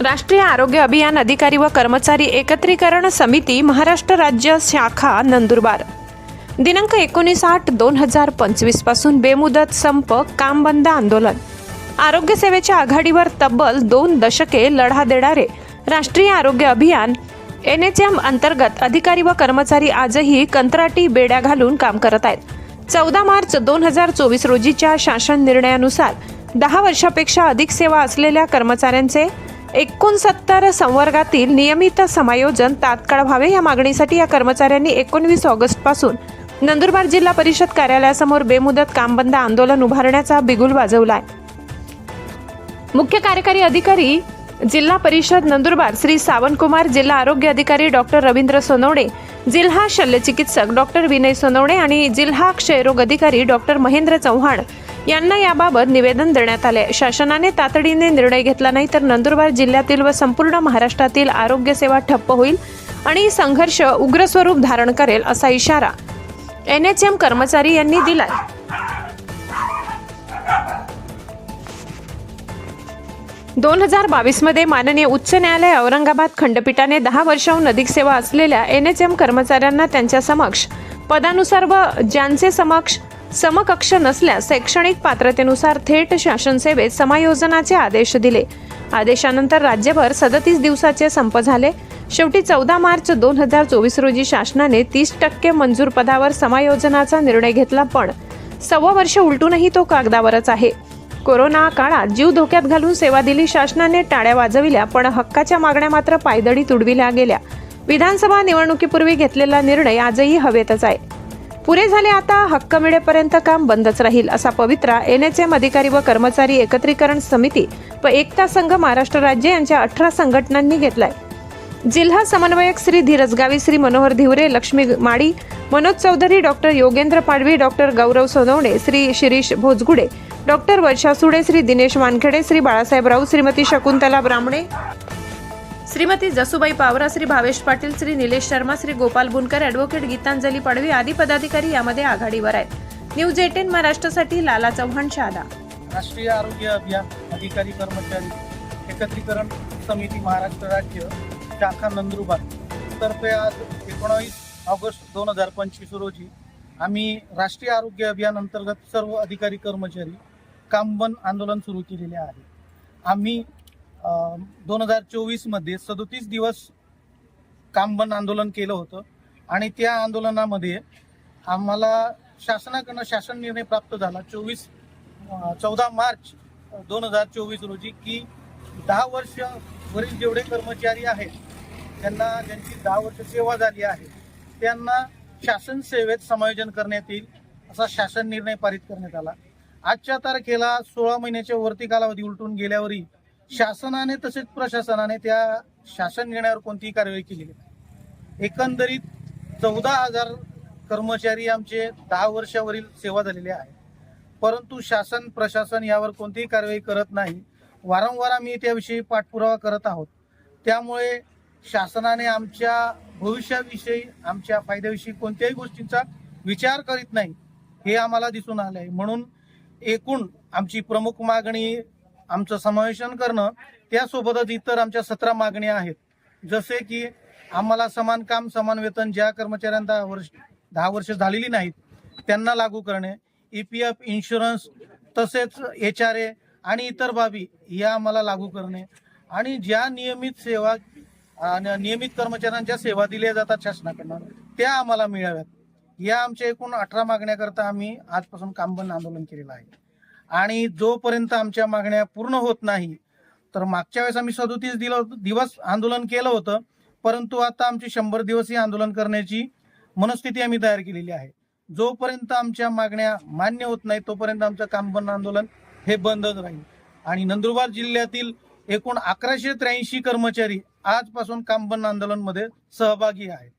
राष्ट्रीय आरोग्य अभियान अधिकारी व कर्मचारी एकत्रीकरण समिती महाराष्ट्र राज्य शाखा नंदुरबार. दिनांक एकोणीस आठ दोन हजार पंचवीसपासून बेमुदत संप काम बंद आंदोलन. आरोग्य सेवेच्या आघाडीवर तब्बल दोन दशके लढा देणारे राष्ट्रीय आरोग्य अभियान एन एच एम अंतर्गत अधिकारी व कर्मचारी आजही कंत्राटी बेड्या घालून काम करत आहेत. चौदा मार्च दोन हजार चोवीस रोजीच्या शासन निर्णयानुसार दहा वर्षापेक्षा अधिक सेवा असलेल्या कर्मचाऱ्यांचे एकोणसत्तर संवर्गातील नियमित समायोजन तात्काळ व्हावे या मागणीसाठी या कर्मचाऱ्यांनी एकोणवीस ऑगस्टपासून नंदुरबार जिल्हा परिषद कार्यालयासमोर बेमुदत कामबंद आंदोलन उभारण्याचा बिगुल वाजवलाय. मुख्य कार्यकारी अधिकारी जिल्हा परिषद नंदुरबार श्री सावंतकुमार जिल्हा आरोग्य अधिकारी डॉक्टर रवींद्र सोनवणे जिल्हा शल्यचिकित्सक डॉक्टर विनय सोनवणे आणि जिल्हा क्षयरोग अधिकारी डॉक्टर महेंद्र चव्हाण यांना याबाबत निवेदन देण्यात आले. शासनाने तातडीने निर्णय घेतला नाही तर नंदुरबार जिल्ह्यातील व संपूर्ण महाराष्ट्रातील आरोग्य सेवा ठप्प होईल आणि संघर्ष उग्र स्वरूप धारण करेल असा इशारा एन एच एम कर्मचारी यांनी दिलाय. दोन हजार बावीसमध्ये माननीय उच्च न्यायालय औरंगाबाद खंडपीठाने दहा वर्षाहून अधिक सेवा असलेल्या एन एच एम कर्मचाऱ्यांना त्यांच्या समक्ष पदानुसार व ज्यांचे समक्ष समकक्ष नसल्यास शैक्षणिक पात्रतेनुसार थेट शासन सेवेत समायोजनाचे आदेश दिले. आदेशानंतर राज्यभर सदतीस दिवसाचे संप झाले. शेवटी चौदा मार्च दोन हजार चोवीस रोजी शासनाने तीस टक्के मंजूर पदावर समायोजनाचा निर्णय घेतला पण सव्वा वर्ष उलटूनही तो कागदावरच आहे. कोरोना काळात जीव धोक्यात घालून सेवा दिली शासनाने टाळ्या वाजविल्या पण हक्काच्या मागण्या मात्र पायदळी तुडविल्या गेल्या. विधानसभा निवडणुकीपूर्वी घेतलेला निर्णय आजही हवेतच आहे. पुरे झाले आता हक्क मिळेपर्यंत काम बंदच राहील असा पवित्रा एन एच एम अधिकारी व कर्मचारी एकत्रीकरण समिती व एकता संघ महाराष्ट्र राज्य यांच्या अठरा संघटनांनी घेतलाय. जिल्हा समन्वयक श्री धीरज गावी Shri Manohar Dhivare Laxmi Madi Manoj Chaudhari doctor Yogendra Padvi doctor Gaurav Sonawane Shri Shirish Bhojgude doctor Varsha Sude Shri Dinesh Wankhede Shri Balasaheb Raut Shrimati Shakuntala Brahmane. Shrimati Jasubai Pawara Shri Bhavesh Patil Shri Nilesh Sharma Shri Gopal बुनकर ॲडव्होकेट गीतांजली पाडवी आदी पदाधिकारी यामध्ये आघाडीवर आहेत. न्यूज एटीन महाराष्ट्रासाठी लाला चव्हाण शहादा राष्ट्रीय आरोग्य अभियान अधिकारी कर्मचारी एकत्रीकरण समिती महाराष्ट्र राज्य शाखा नंदुरबार. तर्फे आज एकोणावीस ऑगस्ट दोन हजार पंचवीस रोजी आम्ही राष्ट्रीय आरोग्य अभियान अंतर्गत सर्व अधिकारी कर्मचारी कामबंद आंदोलन सुरू केलेले आहे. आम्ही दोन हजार चोवीसमध्ये सदोतीस दिवस काम बंद आंदोलन केलं होतं आणि त्या आंदोलनामध्ये आम्हाला शासनाकडनं शासन निर्णय प्राप्त झाला चोवीस चौदा मार्च दोन हजार चोवीस रोजी की दहा वर्ष वरील जेवढे कर्मचारी आहेत त्यांना ज्यांची दहा वर्ष सेवा झाली आहे त्यांना शासन सेवेत समायोजन करण्यात येईल असा शासन निर्णय पारित करण्यात आला. आजच्या तारखेला सोळा महिन्याच्या वरती कालावधी उलटून गेल्यावरही शासनाने तसेच प्रशासनाने त्या शासन घेण्यावर कोणतीही कारवाई केलेली नाही. एकंदरीत चौदा हजार कर्मचारी आमचे दहा वर्षावरील सेवा झालेले आहे परंतु शासन प्रशासन यावर कोणतीही कारवाई करत नाही. वारंवार आम्ही त्याविषयी पाठपुरावा करत आहोत. त्यामुळे शासनाने आमच्या भविष्याविषयी आमच्या फायद्याविषयी कोणत्याही गोष्टींचा विचार करीत नाही हे आम्हाला दिसून आलं आहे म्हणून एकूण आमची प्रमुख मागणी आमचं समावेशन करणं त्यासोबतच इतर आमच्या सतरा मागण्या आहेत. जसे की आम्हाला समान काम समान वेतन ज्या कर्मचाऱ्यांना दहा वर्ष दहा वर्ष झालेली नाहीत त्यांना लागू करणे ई पी एफ इन्शुरन्स तसेच एच आर ए आणि इतर बाबी या आम्हाला लागू करणे. आणि ज्या नियमित सेवा नियमित कर्मचाऱ्यांच्या सेवा दिल्या जातात शासनाकडनं त्या आम्हाला मिळाव्यात. या आमच्या एकूण अठरा मागण्याकरता आम्ही आजपासून कामबंद आंदोलन केलेलं आहे. आणि जोपर्यंत आमच्या मागण्या पूर्ण होत नाही तर मागच्या वेळेस आम्ही सदोतीस दिवस आंदोलन केलं होतं परंतु आता आमची शंभर दिवसीय आंदोलन करण्याची मनस्थिती आम्ही तयार केलेली आहे. जोपर्यंत आमच्या मागण्या मान्य होत नाही तोपर्यंत आमचं कामबंद आंदोलन हे बंदच राहील. आणि नंदुरबार जिल्ह्यातील एकूण अकराशे त्र्याऐंशी कर्मचारी आजपासून कामबंद आंदोलनमध्ये सहभागी आहेत.